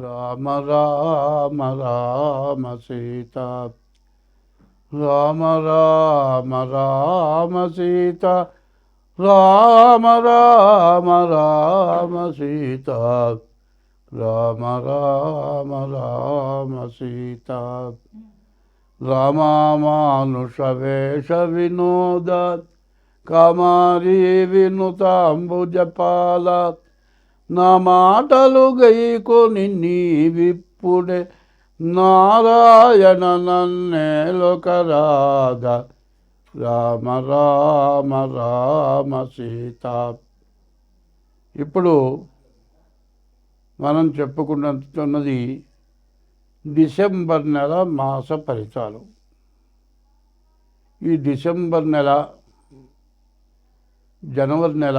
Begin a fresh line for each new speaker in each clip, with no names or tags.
రామ రామ రామ సీత. రామ రామ రామ సీత. రామ రామ రామ సీత. రామ రామ రామ సీత. రామానుష వేష వినోద. కమారీ వినుతాంబుజపాల నా మాటలు గైకొని నీవిప్పుడే నారాయణ నన్నేలొకరాధ రామ రామ రామ సీత. ఇప్పుడు మనం చెప్పుకుంటున్నది డిసెంబర్ నెల మాస ఫలితాలు. ఈ డిసెంబర్ నెల జనవరి నెల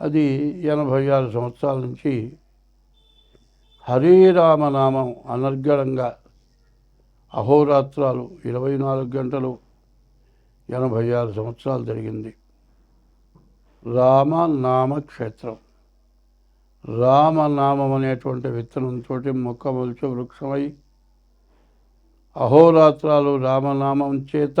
అది ఎనభై ఆరు సంవత్సరాల నుంచి హరిరామనామం అనర్గళంగా అహోరాత్రాలు ఇరవై నాలుగు గంటలు ఎనభై ఆరు సంవత్సరాలు జరిగింది. రామనామ క్షేత్రం రామనామం అనేటువంటి విత్తనంతో మొక్క మొలిచే వృక్షమై అహోరాత్రాలు రామనామం చేత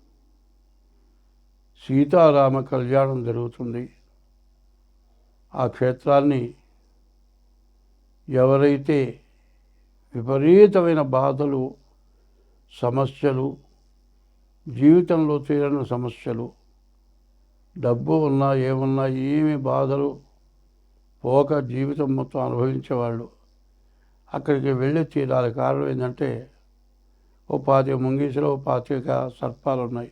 సీతారామ కళ్యాణం జరుగుతుంది. ఆ క్షేత్రాన్ని ఎవరైతే విపరీతమైన బాధలు సమస్యలు జీవితంలో తీరని సమస్యలు డబ్బు ఉన్నా ఏమున్నా ఏమి బాధలు పోక జీవితం మొత్తం అనుభవించేవాళ్ళు అక్కడికి వెళ్ళి తీరాలి. కారణం ఏంటంటే ఓ పాతిక ముంగీసులో ఓ పాతిక సర్పాలు ఉన్నాయి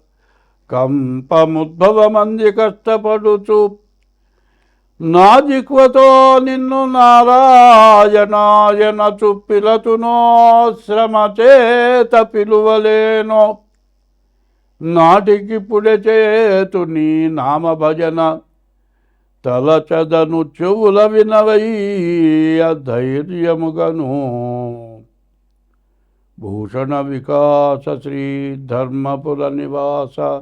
కంపముద్భవమంది కష్టపడుచు. నా దిక్వతో నిన్ను నారాయణాయన చుప్పిలతునో శ్రమచేత పిలువలేనో. నాటికిప్పుడే చేతు నీ నామ భజన తలచదను చెవుల వినవయ్య ధైర్యముగను. భూషణ వికాస శ్రీ ధర్మపుర నివాస.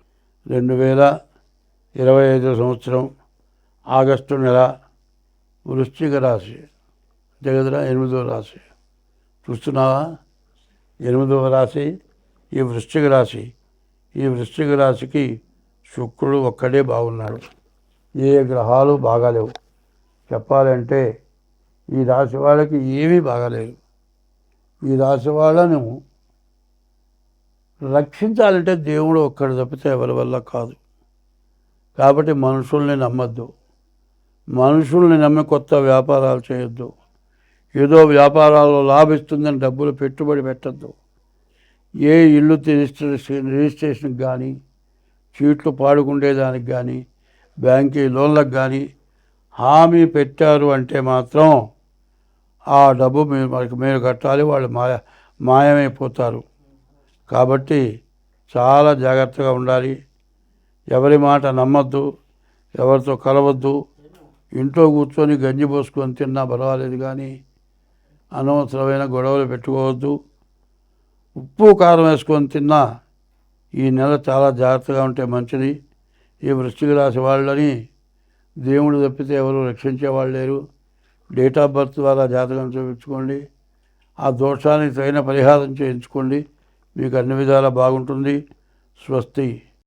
రెండు వేల ఇరవై ఐదు సంవత్సరం ఆగస్టు నెల వృశ్చిక రాశి జగదరా ఎనిమిదవ రాశి. చూస్తున్నావా? ఎనిమిదవ రాశి ఈ వృశ్చిక రాశి. ఈ వృశ్చిక రాశికి శుక్రుడు ఒక్కడే బాగున్నాడు. ఏ గ్రహాలు బాగాలేవు. చెప్పాలంటే ఈ రాశి వాళ్ళకి ఏమీ బాగాలేదు. ఈ రాశి వాళ్ళను రక్షించాలంటే దేవుడు ఒక్కడు తప్పితే ఎవరి వల్ల కాదు. కాబట్టి మనుషుల్ని నమ్మద్దు. మనుషుల్ని నమ్మి కొత్త వ్యాపారాలు చేయొద్దు. ఏదో వ్యాపారాల్లో లాభిస్తుందని డబ్బులు పెట్టుబడి పెట్టద్దు. ఏ ఇల్లు రిజిస్ట్రేషన్ రిజిస్ట్రేషన్కి కానీ చీట్లు పాడుకుండేదానికి కానీ బ్యాంకీ లోన్లకు కానీ హామీ పెట్టారు అంటే మాత్రం ఆ డబ్బు మీరు మీరు కట్టాలి వాళ్ళు మాయ మాయమైపోతారు. కాబట్టి చాలా జాగ్రత్తగా ఉండాలి. ఎవరి మాట నమ్మద్దు ఎవరితో కలవద్దు ఇంట్లో కూర్చొని గంజి పోసుకొని తిన్నా పర్వాలేదు కానీ అనవసరమైన గొడవలు పెట్టుకోవద్దు. ఉప్పు కారం వేసుకొని తిన్నా ఈ నెల చాలా జాగ్రత్తగా ఉంటే మంచిది. ఈ వృశ్చిక రాశి వాళ్ళని దేవుడు తప్పితే ఎవరు రక్షించేవాళ్ళు లేరు. డేట్ ఆఫ్ బర్త్ ద్వారా జాతకం చూపించుకోండి. ఆ దోషానికి తగిన పరిహారం చేయించుకోండి. మీకు అన్ని విధాలా బాగుంటుంది. స్వస్తి.